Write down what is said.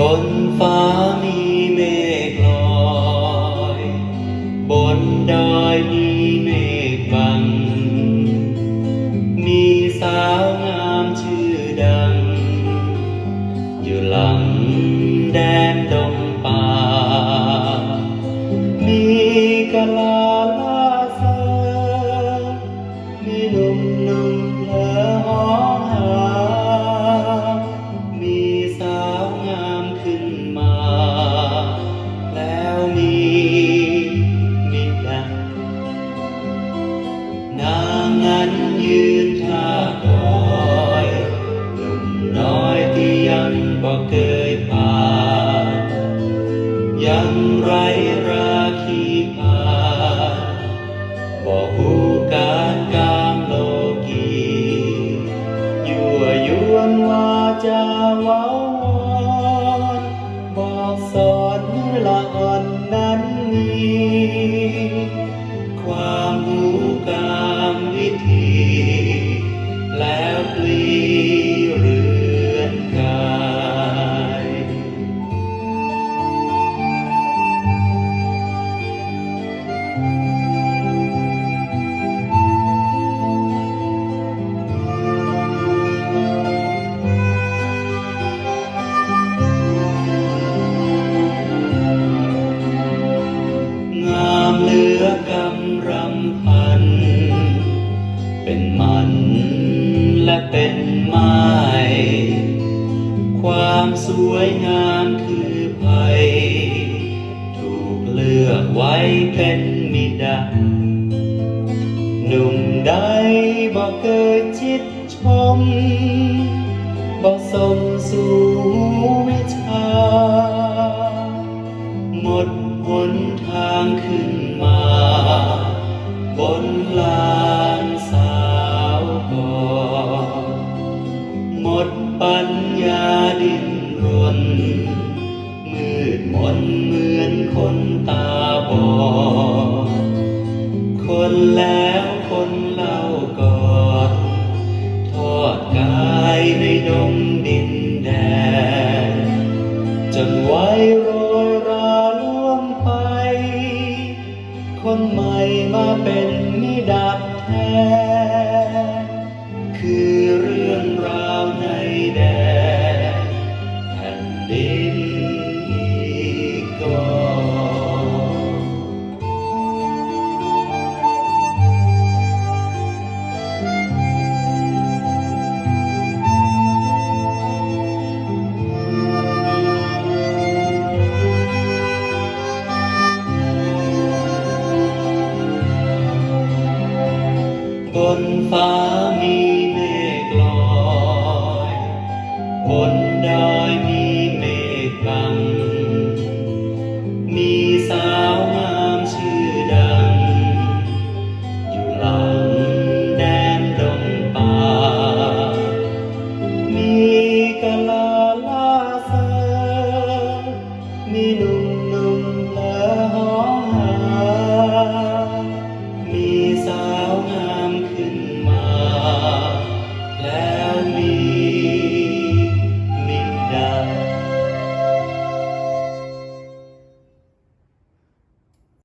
บนฟ้ามีเมฆลอย บนดอยมีเมฆบัง มีสาวงามชื่อดัง อยู่หลังแดนดงป่า มีกะลา บ่เคยผ่านยังไรราคีผ่านบอกหูการกามโลกียั่วยวนวาจาวา เป็นไม้ความสวยงามคือภัย ถูกเลือกไว้เป็นมิดาหนุ่มใดบอกเกิดจิตชมบอกสมสู่ มนเหมือนคนตาบอด คนแล้วคนเล่าก่อนทอดกายในดงดินแดนจนไว้โรยราล่วงไป คนใหม่มาเป็นนิดับแท้ คือเรื่องราวในแดน บนฟ้ามีเมฆลอย บนดาว